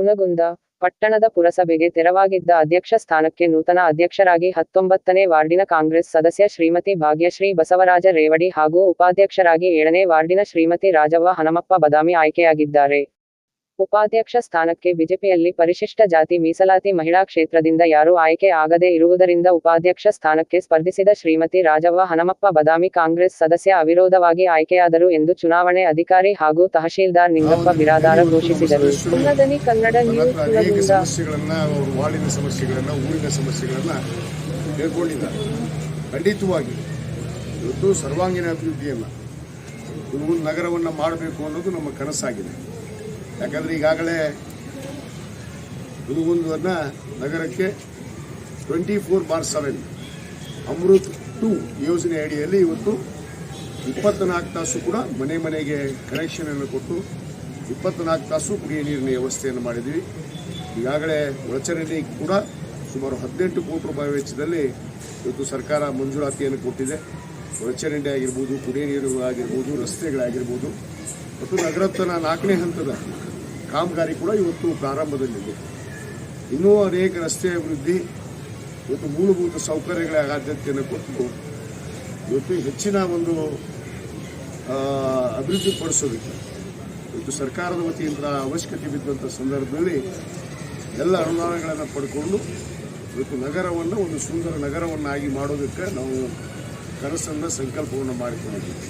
ಹುನಗುಂದ ಪಟ್ಟಣದ ಪುರಸಭೆಗೆ ತೆರವಾಗಿದ್ದ ಅಧ್ಯಕ್ಷ ಸ್ಥಾನಕ್ಕೆ ನೂತನ ಅಧ್ಯಕ್ಷರಾಗಿ ಹತ್ತೊಂಬತ್ತನೇ ವಾರ್ಡಿನ ಕಾಂಗ್ರೆಸ್ ಸದಸ್ಯ ಶ್ರೀಮತಿ ಭಾಗ್ಯಶ್ರೀ ಬಸವರಾಜ ರೇವಡಿ ಹಾಗೂ ಉಪಾಧ್ಯಕ್ಷರಾಗಿ ಏಳನೇ ವಾರ್ಡಿನ ಶ್ರೀಮತಿ ರಾಜವ್ವ ಹನಮಪ್ಪ ಬದಾಮಿ ಆಯ್ಕೆಯಾಗಿದ್ದಾರೆ. ಉಪಾಧ್ಯಕ್ಷ ಸ್ಥಾನಕ್ಕೆ ಬಿಜೆಪಿಯಲ್ಲಿ ಪರಿಶಿಷ್ಟ ಜಾತಿ ಮೀಸಲಾತಿ ಮಹಿಳಾ ಕ್ಷೇತ್ರದಿಂದ ಯಾರೂ ಆಯ್ಕೆ ಆಗದೇ ಇರುವುದರಿಂದ ಉಪಾಧ್ಯಕ್ಷ ಸ್ಥಾನಕ್ಕೆ ಸ್ಪರ್ಧಿಸಿದ ಶ್ರೀಮತಿ ರಾಜವ್ವ ಹನಮಪ್ಪ ಬದಾಮಿ ಕಾಂಗ್ರೆಸ್ ಸದಸ್ಯ ಅವಿರೋಧವಾಗಿ ಆಯ್ಕೆಯಾದರು ಎಂದು ಚುನಾವಣೆ ಅಧಿಕಾರಿ ಹಾಗೂ ತಹಶೀಲ್ದಾರ್ ನಿಂಗಪ್ಪ ಬಿರಾದಾರ ಘೋಷಿಸಿದರು. ಉನ್ನದನಿ ಕನ್ನಡ ನ್ಯೂಸ್ ಹತ್ರ ಅನೇಕ ಹುನಗುಂದ ಸಮಸ್ಯೆಗಳನ್ನ ಅವ್ರ ವಾರ್ಡಿನ ಸಮಸ್ಯೆಗಳನ್ನ ಊರಿನ ಸಮಸ್ಯೆಗಳನ್ನ ಹೇಳ್ಕೊಂಡಿದ್ದಾರೆ. ಖಂಡಿತವಾಗಿ. ಇವತ್ತು ಸರ್ವಾಂಗೀಣ ಅಭಿವೃದ್ಧಿಯನ್ನು ಒಂದು ನಗರವನ್ನು ಮಾಡಬೇಕು ಅನ್ನೋದು ನಮ್ಮ ಕನಸಾಗಿದೆ. ಯಾಕಂದ್ರೆ ಈಗಾಗಲೇ ಹುದುಗುಂದನ್ನ ನಗರಕ್ಕೆ twenty four bar seven Amrut two ಯೋಜನೆ ಅಡಿಯಲ್ಲಿ ಇವತ್ತು ಇಪ್ಪತ್ನಾಲ್ಕು ತಾಸು ಕೂಡ ಮನೆ ಮನೆಗೆ ಕನೆಕ್ಷನನ್ನು ಕೊಟ್ಟು ಇಪ್ಪತ್ನಾಲ್ಕು ತಾಸು ಕುಡಿಯ ನೀರಿನ ವ್ಯವಸ್ಥೆಯನ್ನು ಮಾಡಿದ್ವಿ ಈಗಾಗಲೇ ಒಳಚರಂಡಿ ಕೂಡ ಸುಮಾರು ಹದಿನೆಂಟು ಕೋಟಿ ರೂಪಾಯಿ ವೆಚ್ಚದಲ್ಲಿ ಇವತ್ತು ಸರ್ಕಾರ ಮಂಜೂರಾತಿಯನ್ನು ಕೊಟ್ಟಿದೆ. ಒಳಚರಂಡಿ ಆಗಿರ್ಬೋದು, ಕುಡಿಯ ನೀರು ಆಗಿರ್ಬೋದು ರಸ್ತೆಗಳಾಗಿರ್ಬೋದು. ಮತ್ತು ನಗರತ್ವನ ನಾಲ್ಕನೇ ಹಂತದ ಕಾಮಗಾರಿ ಕೂಡ ಇವತ್ತು ಪ್ರಾರಂಭದಲ್ಲಿದೆ. ಇನ್ನೂ ಅನೇಕ ರಸ್ತೆ ಅಭಿವೃದ್ಧಿ, ಇವತ್ತು ಮೂಲಭೂತ ಸೌಕರ್ಯಗಳ ಆದ್ಯತೆಯನ್ನು ಕೊಟ್ಟು ಇವತ್ತು ಹೆಚ್ಚಿನ ಒಂದು ಅಭಿವೃದ್ಧಿ ಪಡಿಸೋದಕ್ಕೆ ಇವತ್ತು ಸರ್ಕಾರದ ವತಿಯಿಂದ ಅವಶ್ಯಕತೆ ಬಿದ್ದಂಥ ಸಂದರ್ಭದಲ್ಲಿ ಎಲ್ಲ ಅನುದಾನಗಳನ್ನು ಪಡ್ಕೊಂಡು ಇವತ್ತು ನಗರವನ್ನು, ಒಂದು ಸುಂದರ ನಗರವನ್ನಾಗಿ ಮಾಡೋದಕ್ಕೆ ನಾವು ಕನಸನ್ನು ಸಂಕಲ್ಪವನ್ನು ಮಾಡಿಕೊಂಡಿದ್ದೀವಿ.